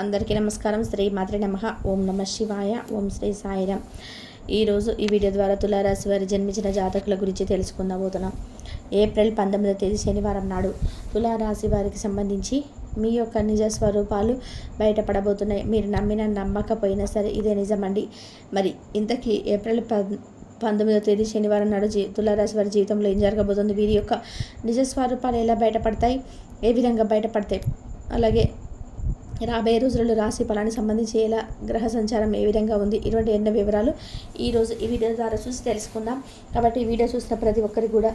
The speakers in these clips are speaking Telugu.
అందరికీ నమస్కారం. శ్రీ మాత్రి నమ. ఓం నమ శివాయ. ఓం శ్రీ సాయిరామ్ ఈరోజు ఈ వీడియో ద్వారా తులారాశి వారి జన్మించిన జాతకుల గురించి తెలుసుకుందాబోతున్నాం ఏప్రిల్ పంతొమ్మిదవ తేదీ శనివారం నాడు తులారాశి వారికి సంబంధించి మీ యొక్క నిజ స్వరూపాలు బయటపడబోతున్నాయి. మీరు నమ్మిన నమ్మకపోయినా సరే ఇదే నిజమండి. మరి ఇంతకీ ఏప్రిల్ పంతొమ్మిదో పంతొమ్మిదవ తేదీ శనివారం నాడు జీ తులారాశి వారి జీవితంలో ఏం జరగబోతుంది? వీరి యొక్క నిజ స్వరూపాలు ఎలా బయటపడతాయి? ఏ విధంగా బయటపడతాయి? అలాగే రాబోయే రోజులలో రాశి ఫలానికి సంబంధించి ఎలా గ్రహ సంచారం ఏ విధంగా ఉంది? ఇటువంటి ఎన్నో వివరాలు ఈరోజు ఈ వీడియో ద్వారా చూసి తెలుసుకుందాం. కాబట్టి ఈ వీడియో చూసిన ప్రతి ఒక్కరికి కూడా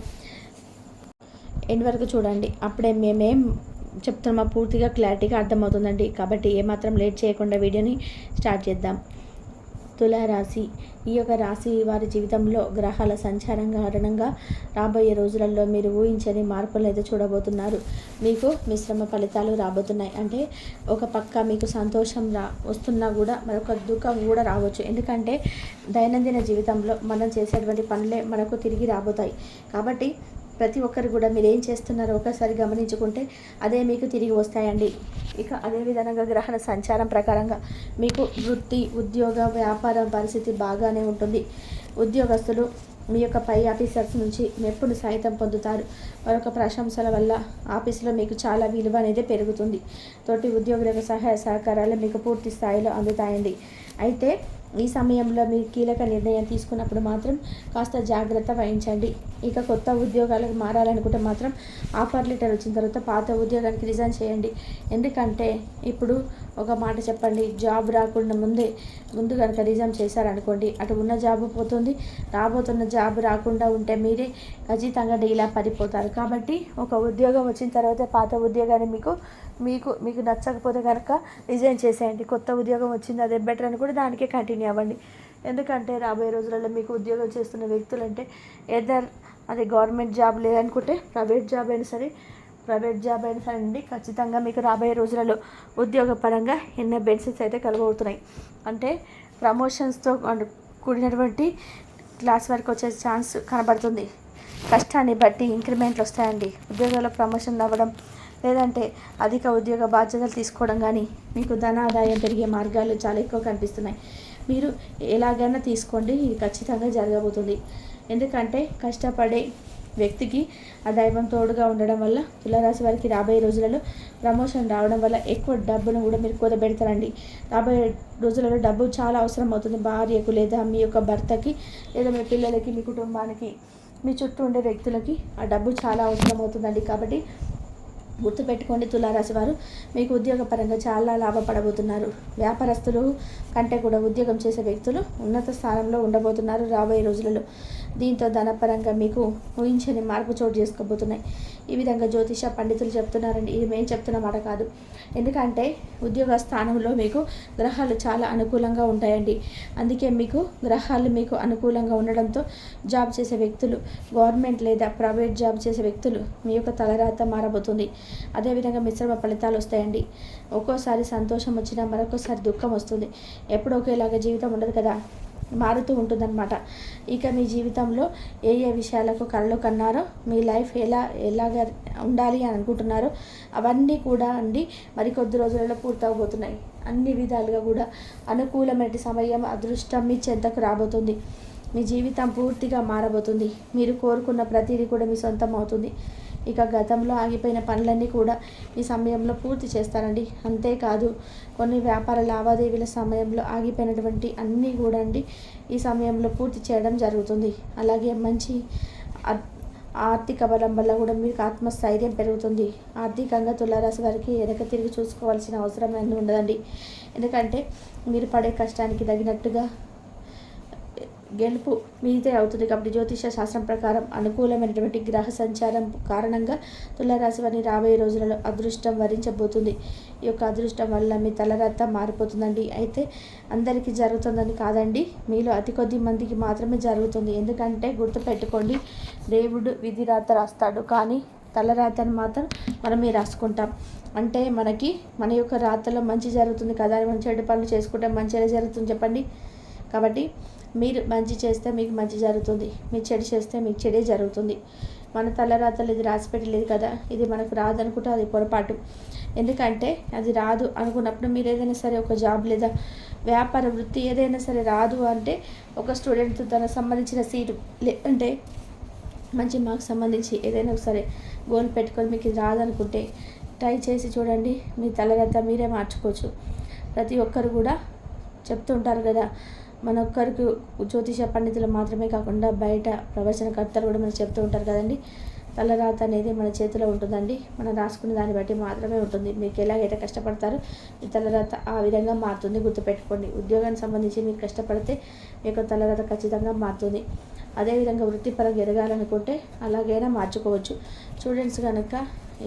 ఎండ్ వరకు చూడండి. అప్పుడే మేమేం చెప్తున్నామో పూర్తిగా క్లారిటీగా అర్థమవుతుందండి. కాబట్టి ఏమాత్రం లేట్ చేయకుండా వీడియోని స్టార్ట్ చేద్దాం. తులారాశి ఈ యొక్క రాశి వారి జీవితంలో గ్రహాల సంచారం కారణంగా రాబోయే రోజులలో మీరు ఊహించని మార్పులు అయితే చూడబోతున్నారు. మీకు మిశ్రమ ఫలితాలు రాబోతున్నాయి. అంటే ఒక పక్క మీకు సంతోషం రా వస్తున్నా కూడా మరొక దుఃఖం కూడా రావచ్చు. ఎందుకంటే దైనందిన జీవితంలో మనం చేసేటువంటి పనులే మనకు తిరిగి రాబోతాయి. కాబట్టి ప్రతి ఒక్కరు కూడా మీరు ఏం చేస్తున్నారో ఒకసారి గమనించుకుంటే అదే మీకు తిరిగి వస్తాయండి. ఇక అదే విధంగా గ్రహణ సంచారం ప్రకారంగా మీకు వృత్తి ఉద్యోగ వ్యాపార పరిస్థితి బాగానే ఉంటుంది. ఉద్యోగస్తులు మీ యొక్క పై ఆఫీసర్స్ నుంచి మెప్పును సైతం పొందుతారు. మరొక ప్రశంసల వల్ల ఆఫీసులో మీకు చాలా విలువ అనేది పెరుగుతుంది. తోటి ఉద్యోగులకు సహాయ సహకారాలు మీకు పూర్తి స్థాయిలో అందుతాయండి. అయితే ఈ సమయంలో మీరు కీలక నిర్ణయం తీసుకున్నప్పుడు మాత్రం కాస్త జాగ్రత్త వహించండి. ఇక కొత్త ఉద్యోగాలకు మారాలనుకుంటే మాత్రం ఆఫర్ లెటర్ వచ్చిన తర్వాత పాత ఉద్యోగానికి రిజైన్ చేయండి. ఎందుకంటే ఇప్పుడు ఒక మాట చెప్పండి. జాబ్ రాకుండా ముందే ముందు కనుక రిజైన్ చేశారనుకోండి అటు ఉన్న జాబ్ పోతుంది రాబోతున్న జాబ్ రాకుండా ఉంటే మీరే ఖచ్చితంగా డీలా పడిపోతారు. కాబట్టి ఒక ఉద్యోగం వచ్చిన తర్వాత పాత ఉద్యోగాన్ని మీకు మీకు మీకు నచ్చకపోతే కనుక రిజైన్ చేసేయండి. కొత్త ఉద్యోగం వచ్చింది అదే బెటర్ అని కూడా దానికే కంటిన్యూ అవ్వండి. ఎందుకంటే రాబోయే రోజులలో మీకు ఉద్యోగం చేస్తున్న వ్యక్తులు అంటే ఎదర్ అది గవర్నమెంట్ జాబ్ లేదనుకుంటే ప్రైవేట్ జాబ్ అయినా సరే ప్రైవేట్ జాబ్ అయినా సరే అండి ఖచ్చితంగా మీకు రాబోయే రోజులలో ఉద్యోగపరంగా ఎన్నో బెనిఫిట్స్ అయితే కలగబోతున్నాయి. అంటే ప్రమోషన్స్తో కూడినటువంటి క్లాస్ వరకు వచ్చే ఛాన్స్ కనబడుతుంది. కష్టాన్ని బట్టి ఇంక్రిమెంట్లు వస్తాయండి. ఉద్యోగాల్లో ప్రమోషన్ అవ్వడం లేదంటే అధిక ఉద్యోగ బాధ్యతలు తీసుకోవడం కానీ మీకు ధన ఆదాయం పెరిగే మార్గాలు చాలా ఎక్కువ కనిపిస్తున్నాయి. మీరు ఎలాగైనా తీసుకోండి ఇది ఖచ్చితంగా జరగబోతుంది. ఎందుకంటే కష్టపడే వ్యక్తికి ఆ దైవం తోడుగా ఉండడం వల్ల తులారాశి వారికి రాబోయే రోజులలో ప్రమోషన్ రావడం వల్ల ఎక్కువ డబ్బును కూడా మీరు కుదబెడతారండి రాబోయే రోజులలో డబ్బు చాలా అవసరం అవుతుంది. భార్యకు లేదా మీ యొక్క భర్తకి లేదా మీ పిల్లలకి మీ కుటుంబానికి మీ చుట్టూ ఉండే వ్యక్తులకి ఆ డబ్బు చాలా అవసరం అవుతుందండి. కాబట్టి గుర్తుపెట్టుకోండి తులారాశి వారు మీకు ఉద్యోగపరంగా చాలా లాభపడబోతున్నారు. వ్యాపారస్తులు కంటే కూడా ఉద్యోగం చేసే వ్యక్తులు ఉన్నత స్థానంలో ఉండబోతున్నారు రాబోయే రోజులలో. దీంతో ధనపరంగా మీకు ఊహించని మార్పు చోటు చేసుకోబోతున్నాయి. ఈ విధంగా జ్యోతిష పండితులు చెప్తున్నారండి. ఇది మేము చెప్తున్న మాట కాదు. ఎందుకంటే ఉద్యోగ స్థానంలో మీకు గ్రహాలు చాలా అనుకూలంగా ఉంటాయండి. అందుకే మీకు గ్రహాలు మీకు అనుకూలంగా ఉండడంతో జాబ్ చేసే వ్యక్తులు గవర్నమెంట్ లేదా ప్రైవేట్ జాబ్ చేసే వ్యక్తులు మీ యొక్క తలరాత మారబోతుంది. అదేవిధంగా మిశ్రమ ఫలితాలు వస్తాయండి. ఒక్కోసారి సంతోషం వచ్చినా మరొకసారి దుఃఖం వస్తుంది. ఎప్పుడు ఒకేలాగా జీవితం ఉండదు కదా. మారుతూ ఉంటుందన్నమాట. ఇక మీ జీవితంలో ఏ ఏ విషయాలకు కళ్ళు కన్నారో మీ లైఫ్ ఎలా ఎలాగ ఉండాలి అని అనుకుంటున్నారో అవన్నీ కూడా అండి మరికొద్ది రోజులలో పూర్తవబోతున్నాయి. అన్ని విధాలుగా కూడా అనుకూలమైన సమయం అదృష్టం మీ చెంతకు రాబోతుంది. మీ జీవితం పూర్తిగా మారబోతుంది. మీరు కోరుకున్న ప్రతిదీ కూడా మీ సొంతం అవుతుంది. ఇక గతంలో ఆగిపోయిన పనులన్నీ కూడా ఈ సమయంలో పూర్తి చేస్తారండి అంతేకాదు కొన్ని వ్యాపార లావాదేవీల సమయంలో ఆగిపోయినటువంటి అన్నీ కూడా అండి ఈ సమయంలో పూర్తి చేయడం జరుగుతుంది. అలాగే మంచి ఆర్థిక బలం వల్ల కూడా మీకు ఆత్మస్థైర్యం పెరుగుతుంది. ఆర్థికంగా తులారాశి వారికి వెనక తిరిగి చూసుకోవాల్సిన అవసరం అన్నీ ఉండదండి. ఎందుకంటే మీరు పడే కష్టానికి తగినట్టుగా గెలుపు మీదే అవుతుంది. కాబట్టి జ్యోతిష శాస్త్రం ప్రకారం అనుకూలమైనటువంటి గ్రహ సంచారం కారణంగా తులారాశి వారిని రాబోయే రోజులలో అదృష్టం వరించబోతుంది. ఈ యొక్క అదృష్టం వల్ల మీ తలరాత మారిపోతుందండి. అయితే అందరికీ జరుగుతుందని కాదండి. మీలో అతి కొద్ది మందికి మాత్రమే జరుగుతుంది. ఎందుకంటే గుర్తుపెట్టుకోండి దేవుడు విధి రాత రాస్తాడు. కానీ తలరాతను మాత్రం మనమే రాసుకుంటాం. అంటే మనకి మన యొక్క రాతలో మంచి జరుగుతుంది కదా అని మనం చెడు పనులు చేసుకుంటే మంచిగా జరుగుతుంది చెప్పండి. కాబట్టి మీరు మంచి చేస్తే మీకు మంచి జరుగుతుంది. మీరు చెడు చేస్తే మీకు చెడే జరుగుతుంది. మన తలరాతలు ఇది రాసి పెట్టలేదు కదా. ఇది మనకు రాదనుకుంటే అది పొరపాటు. ఎందుకంటే అది రాదు అనుకున్నప్పుడు మీరు ఏదైనా సరే ఒక జాబ్ లేదా వ్యాపార వృత్తి ఏదైనా సరే రాదు అంటే ఒక స్టూడెంట్ తనకు సంబంధించిన సీటు లేదంటే మంచి మాకు సంబంధించి ఏదైనా సరే గోల్ పెట్టుకొని మీకు ఇది రాదనుకుంటే ట్రై చేసి చూడండి. మీ తలరాత మీరే మార్చుకోవచ్చు. ప్రతి ఒక్కరు కూడా చెప్తుంటారు కదా మన ఒక్కరికి జ్యోతిష పండితులు మాత్రమే కాకుండా బయట ప్రవచనకర్తలు కూడా మనకు చెప్తూ ఉంటారు కదండి. తలరాత అనేది మన చేతిలో ఉంటుందండి. మనం రాసుకునే దాన్ని బట్టి మాత్రమే ఉంటుంది. మీకు ఎలాగైతే కష్టపడతారో మీ తలరాత ఆ విధంగా మారుతుంది. గుర్తుపెట్టుకోండి. ఉద్యోగానికి సంబంధించి మీరు కష్టపడితే మీ యొక్క తలరాత ఖచ్చితంగా మారుతుంది. అదేవిధంగా వృత్తిపరంగా ఎదగాలనుకుంటే అలాగైనా మార్చుకోవచ్చు. స్టూడెంట్స్ కనుక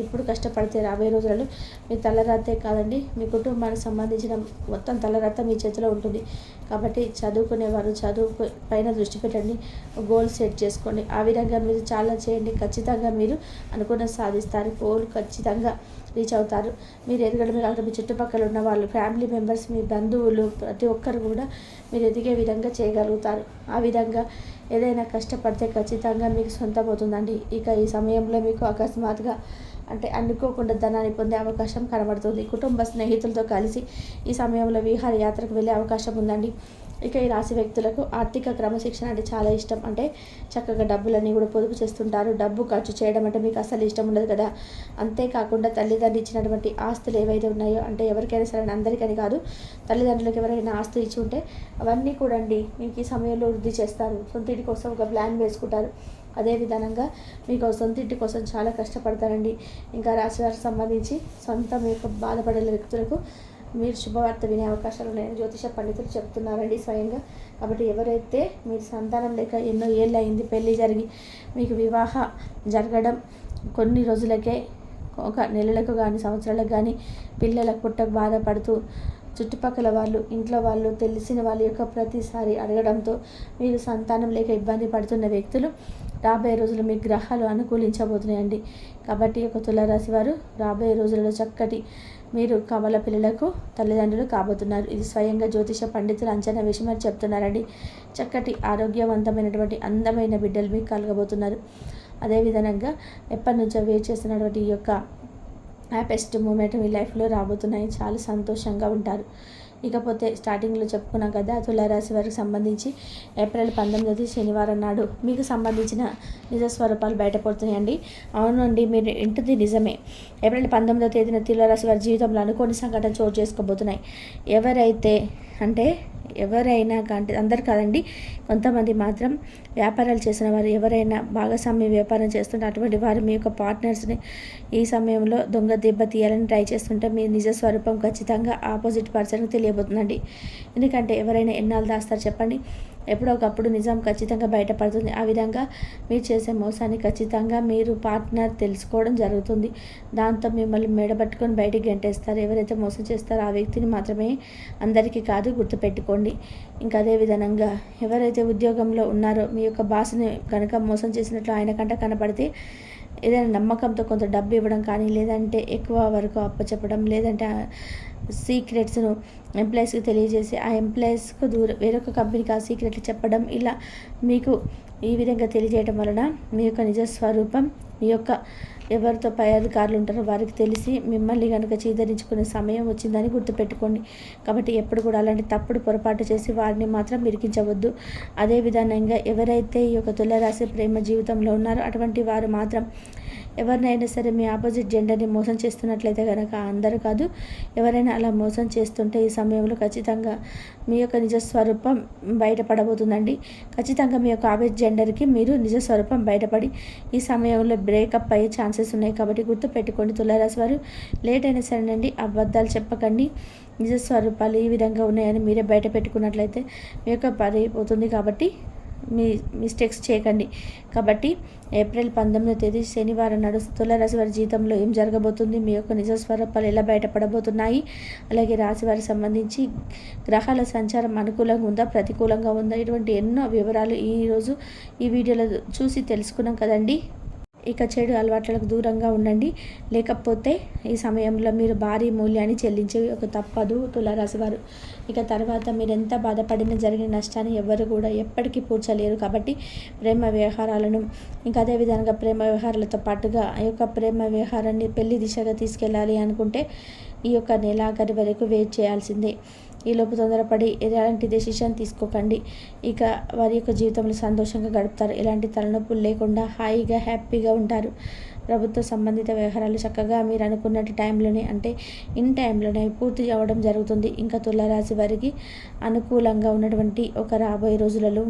ఇప్పుడు కష్టపడితే రాబోయే రోజులలో మీ తలరాతే కాదండి. మీ కుటుంబానికి సంబంధించిన మొత్తం తలరాత మీ చేతిలో ఉంటుంది. కాబట్టి చదువుకునేవారు చదువు పైన దృష్టి పెట్టండి గోల్ సెట్ చేసుకోండి. ఆ విధంగా మీరు చాలా చేయండి. ఖచ్చితంగా మీరు అనుకున్న సాధిస్తారు. గోల్ ఖచ్చితంగా రీచ్ అవుతారు. మీరు ఎదుగుడ మీరు అక్కడ మీ చుట్టుపక్కల ఉన్న వాళ్ళు ఫ్యామిలీ మెంబర్స్ మీ బంధువులు ప్రతి ఒక్కరు కూడా మీరు ఎదిగే విధంగా చేయగలుగుతారు. ఆ విధంగా ఏదైనా కష్టపడితే ఖచ్చితంగా మీకు సొంతం అవుతుందండి ఇక ఈ సమయంలో మీకు అకస్మాత్తుగా అంటే అనుకోకుండా ధనాన్ని పొందే అవకాశం కనబడుతుంది. కుటుంబ స్నేహితులతో కలిసి ఈ సమయంలో విహారయాత్రకు వెళ్ళే అవకాశం ఉందండి. ఇక ఈ రాశి వ్యక్తులకు ఆర్థిక క్రమశిక్షణ అంటే చాలా ఇష్టం. అంటే చక్కగా డబ్బులన్నీ కూడా పొదుపు చేస్తుంటారు. డబ్బు ఖర్చు చేయడం అంటే మీకు అసలు ఇష్టం ఉండదు కదా. అంతేకాకుండా తల్లిదండ్రులు ఇచ్చినటువంటి ఆస్తులు ఏవైతే ఉన్నాయో అంటే ఎవరికైనా సరే అందరికని కాదు తల్లిదండ్రులకు ఎవరైనా ఆస్తులు ఇచ్చి ఉంటే అవన్నీ కూడా అండి మీకు ఈ సమయంలో వృద్ధి చేస్తారు. సొంత కోసం ఒక ప్లాన్ వేసుకుంటారు. అదే విధంగా మీకు సొంత ఇంటి కోసం చాలా కష్టపడతారండి. ఇంకా రాశివారికి సంబంధించి సొంత మీకు బాధపడే వ్యక్తులకు మీరు శుభవార్త వినే అవకాశాలు ఉన్నాయని జ్యోతిష పండితులు చెప్తున్నారండి స్వయంగా. కాబట్టి ఎవరైతే మీరు సంతానం లేక ఎన్నో ఏళ్ళు అయింది పెళ్ళి జరిగి మీకు వివాహ జరగడం కొన్ని రోజులకే ఒక నెలలకు కానీ సంవత్సరాలకు కానీ పిల్లల పుట్టకు బాధపడుతూ చుట్టుపక్కల వాళ్ళు ఇంట్లో వాళ్ళు తెలిసిన వాళ్ళ యొక్క ప్రతిసారి అడగడంతో మీరు సంతానం లేక ఇబ్బంది పడుతున్న వ్యక్తులు రాబోయే రోజులు మీ గ్రహాలు అనుకూలించబోతున్నాయండి. కాబట్టి ఒక తులారాశి వారు రాబోయే రోజులలో చక్కటి మీరు కమల పిల్లలకు తల్లిదండ్రులు కాబోతున్నారు. ఇది స్వయంగా జ్యోతిష పండితులు అంచనా విషయం అని చెప్తున్నారండి. చక్కటి ఆరోగ్యవంతమైనటువంటి అందమైన బిడ్డలు మీకు కలగబోతున్నారు. అదేవిధంగా ఎప్పటి నుంచో వెయిట్ చేస్తున్నటువంటి ఈ యొక్క హ్యాపెస్ట్ మూమెంట్ మీ లైఫ్లో రాబోతున్నాయి. చాలా సంతోషంగా ఉంటారు. ఇకపోతే స్టార్టింగ్లో చెప్పుకున్నాం కదా తులారాశి వారికి సంబంధించి ఏప్రిల్ పంతొమ్మిది శనివారం నాడు మీకు సంబంధించిన నిజ స్వరూపాలు బయటపడుతున్నాయండి. అవునండి మీరు ఇంటిది నిజమే. ఏప్రిల్ పంతొమ్మిదో తేదీన తులారాశి వారి జీవితంలో అనుకోని సంఘటన చోటు చేసుకోబోతున్నాయి. ఎవరైతే అంటే ఎవరైనా అంటే అందరు కాదండి కొంతమంది మాత్రం వ్యాపారాలు చేసిన వారు ఎవరైనా భాగస్వామ్య వ్యాపారం చేస్తుంటే అటువంటి వారు మీ యొక్క పార్ట్నర్స్ని ఈ సమయంలో దొంగ దెబ్బ తీయాలని ట్రై చేస్తుంటే మీ నిజ స్వరూపం ఖచ్చితంగా ఆపోజిట్ పర్సన్కి తెలియబోతుందండి. ఎందుకంటే ఎవరైనా ఎన్నాళ్ళు దాస్తారు చెప్పండి. ఎప్పుడో ఒకప్పుడు నిజం ఖచ్చితంగా బయటపడుతుంది. ఆ విధంగా మీరు చేసే మోసాన్ని ఖచ్చితంగా మీరు పార్ట్నర్ తెలుసుకోవడం జరుగుతుంది. దాంతో మిమ్మల్ని మెడబట్టుకొని బయటికి గంటేస్తారు. ఎవరైతే మోసం చేస్తారో ఆ వ్యక్తిని మాత్రమే అందరికీ కాదు గుర్తుపెట్టుకోండి. ఇంకా అదే విధంగా ఎవరైతే ఉద్యోగంలో ఉన్నారో మీ యొక్క బాస్ని కనుక మోసం చేసినట్లు ఆయన కంట కనపడితే ఏదైనా నమ్మకంతో కొంత డబ్బు ఇవ్వడం కానీ లేదంటే ఎక్కువ వరకు అప్పచెప్పడం లేదంటే సీక్రెట్స్ను ఎంప్లాయీస్కి తెలియజేసి ఆ ఎంప్లాయీస్కు దూరం వేరొక కంపెనీకి ఆ సీక్రెట్లు చెప్పడం ఇలా మీకు ఈ విధంగా తెలియజేయడం వలన మీ యొక్క నిజ స్వరూపం మీ యొక్క ఎవరితో పై అధికారులు ఉంటారో వారికి తెలిసి మిమ్మల్ని కనుక చీదరించుకునే సమయం వచ్చిందని గుర్తుపెట్టుకోండి. కాబట్టి ఎప్పుడు కూడా అలాంటి తప్పుడు పొరపాటు చేసి వారిని మాత్రం మిరికించవద్దు అదే విధంగా ఎవరైతే ఈ యొక్క తులరాశి ప్రేమ జీవితంలో ఉన్నారో అటువంటి వారు మాత్రం ఎవరినైనా సరే మీ ఆపోజిట్ జెండర్ని మోసం చేస్తున్నట్లయితే కనుక అందరూ కాదు ఎవరైనా అలా మోసం చేస్తుంటే ఈ సమయంలో ఖచ్చితంగా మీ యొక్క నిజస్వరూపం బయటపడబోతుందండి. ఖచ్చితంగా మీ యొక్క ఆపోజిట్ జెండర్కి మీరు నిజస్వరూపం బయటపడి ఈ సమయంలో బ్రేకప్ అయ్యే ఛాన్సెస్ ఉన్నాయి కాబట్టి గుర్తుపెట్టుకోండి తులారాశి వారు. లేట్ అయినా సరేనండి అబద్ధాలు చెప్పకండి. నిజస్వరూపాలు ఈ విధంగా ఉన్నాయని మీరే బయట పెట్టుకున్నట్లయితే మీ యొక్క పడిపోతుంది కాబట్టి మీ మిస్టేక్స్ చేయకండి. కాబట్టి ఏప్రిల్ పంతొమ్మిదో తేదీ శనివారం నాడు తులరాశి వారి జీవితంలో ఏం జరగబోతుంది? మీ యొక్క నిజ స్వరూపాలు ఎలా బయటపడబోతున్నాయి? అలాగే రాశి వారికి సంబంధించి గ్రహాల సంచారం అనుకూలంగా ఉందా? ప్రతికూలంగా ఉందా? ఇటువంటి ఎన్నో వివరాలు ఈరోజు ఈ వీడియోలో చూసి తెలుసుకున్నాం కదండి. ఇక చెడు అలవాట్లకు దూరంగా ఉండండి. లేకపోతే ఈ సమయంలో మీరు భారీ మూల్యాన్ని చెల్లించే ఒక తప్పదు తులారాశి వారు. ఇక తర్వాత మీరు ఎంత బాధపడినా జరిగిన నష్టాన్ని ఎవరు కూడా ఎప్పటికీ పూడ్చలేరు కాబట్టి ప్రేమ వ్యవహారాలను ఇంకా అదేవిధంగా ప్రేమ వ్యవహారాలతో పాటుగా ఆ యొక్క ప్రేమ వ్యవహారాన్ని పెళ్ళి దిశగా తీసుకెళ్ళాలి అనుకుంటే ఈ యొక్క నెలాఖరి వరకు వెయిట్ చేయాల్సిందే. ఈలోపు తొందరపడి ఎలాంటి డెసిషన్ తీసుకోకండి. ఇక వారి యొక్క జీవితంలో సంతోషంగా గడుపుతారు. ఎలాంటి తలనొప్పులు లేకుండా హాయిగా హ్యాపీగా ఉంటారు. ప్రభుత్వ సంబంధిత వ్యవహారాలు చక్కగా మీరు అనుకున్నట్టు టైంలోనే అంటే ఇన్ టైంలోనే పూర్తి అవ్వడం జరుగుతుంది. ఇంకా తులారాశి వారికి అనుకూలంగా ఉన్నటువంటి ఒక రాబోయే రోజులలో